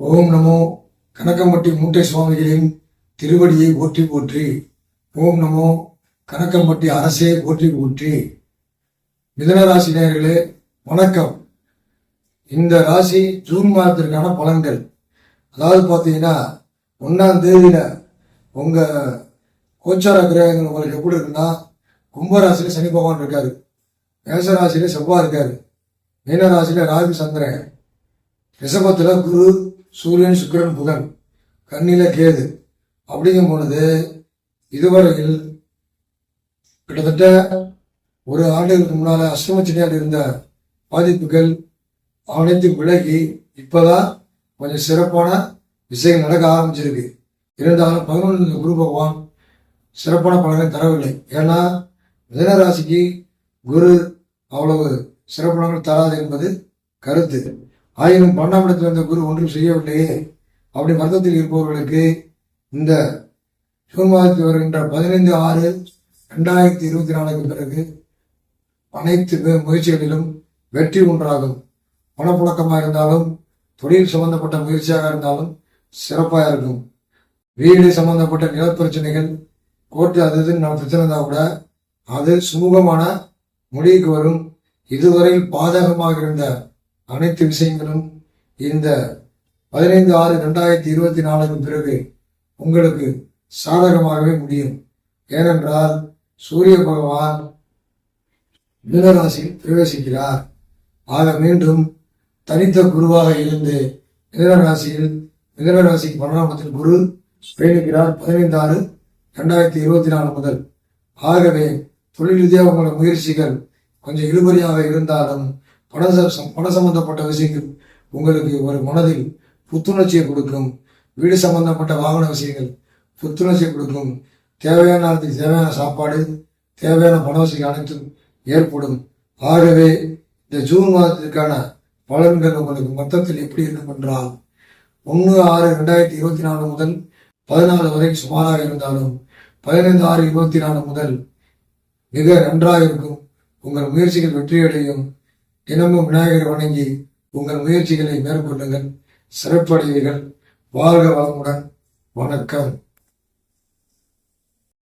ஓம் நமோ கனக்கம்பட்டி மூட்டை சுவாமிகளின் திருவடியை போற்றி போற்றி. ஓம் நமோ கனக்கம்பட்டி அரசே போற்றி போற்றி. மிதன ராசி வணக்கம். இந்த ராசி ஜூன் மாதத்திற்கான பலன்கள். அதாவது பார்த்தீங்கன்னா ஒன்றாம் தேதியில் உங்கள் கோச்சார கிரகங்கள் உங்களுக்கு எப்படி இருக்குன்னா கும்பராசியில் சனி பகவான் இருக்காரு. மேசராசியில் செவ்வாய் இருக்காரு. மீனராசியில் ராகு சந்திரன். ரிஷபத்தில் குரு சூரியன் சுக்கிரன் புதன். கண்ணில கேது. அப்படிங்கும் பொழுது இதுவரையில் கிட்டத்தட்ட ஒரு ஆண்டுகளுக்கு முன்னால் அஷ்டமச்சனியால் இருந்த பாதிப்புகள் அனைத்து விலகி இப்போதான் கொஞ்சம் சிறப்பான விஷயங்கள் நடக்க ஆரம்பிச்சிருக்கு. இருந்தாலும் பதினொன்று குரு பகவான் சிறப்பான பலனை தரவில்லை. ஏன்னா மிதனராசிக்கு குரு அவ்வளவு சிறப்பான தராது என்பது கருத்து. ஆயினும் பன்னெண்டாம் இடத்தில் இருந்த குரு ஒன்றும் செய்யவில்லையே. அப்படி வருத்தத்தில் இருப்பவர்களுக்கு இந்த ஜூன் மாதத்தில் வருகின்ற பதினைந்து ஆறு ரெண்டாயிரத்தி இருபத்தி நாலுக்கு பிறகு அனைத்து முயற்சிகளிலும் வெற்றி உண்டாகும் பணப்புழக்கமாக இருந்தாலும் தொழில் சம்பந்தப்பட்ட முயற்சியாக இருந்தாலும் சிறப்பாக இருக்கும். வீடு சம்பந்தப்பட்ட நிலப்பிரச்சனைகள் கோர்ட்டு அது இதுன்னு நம்ம பிரச்சனை இருந்தால் கூட அது சுமூகமான முடிவுக்கு வரும். இதுவரையில் பாதகமாக இருந்த அனைத்து விஷயங்களும் இந்த பதினைந்து ஆறு ரெண்டாயிரத்தி இருபத்தி நாலுக்கு பிறகு உங்களுக்கு சாதகமாகவே முடியும். ஏனென்றால் சூரிய பகவான் மீனராசியில் பிரவேசிக்கிறார். ஆக மீண்டும் தனித்த குருவாக இருந்து மிதனராசியில் மிதனராசிக்கு பன்னெண்டாமத்தில் குரு பயணிக்கிறார் பதினைந்து ஆறு ரெண்டாயிரத்தி இருபத்தி நாலு முதல். ஆகவே தொழில் ரீதியாக உங்களோட முயற்சிகள் கொஞ்சம் இழுபறியாக இருந்தாலும் பண ச- பண சம்பந்தப்பட்ட விஷயங்கள் உங்களுக்கு ஒரு மனதில் புத்துணர்ச்சியை கொடுக்கும். வீடு சம்பந்தப்பட்ட வாகன விஷயங்கள் புத்துணர்ச்சியை கொடுக்கும். தேவையான நேரத்துக்கு தேவையான சாப்பாடு தேவையான பண வசதி அனைத்தும் ஏற்படும். ஆகவே இந்த ஜூன் மாதத்திற்கான பலன்கள் உங்களுக்கு மொத்தத்தில் எப்படி இருக்கும் என்றால் ஒன்று ஆறு ரெண்டாயிரத்தி இருபத்தி நாலு முதல் பதினாலு வரை சுமாராக இருந்தாலும் பதினைந்து ஆறு இருபத்தி நாலு முதல் மிக நன்றாக இருக்கும். உங்கள் முயற்சிகள் வெற்றியடையும். தினமும் விநாயகர் வணங்கி உங்கள் முயற்சிகளை மேற்கொள்ளுங்கள் சிறப்படைவீர்கள். வாழ்க வளமுடன். வணக்கம்.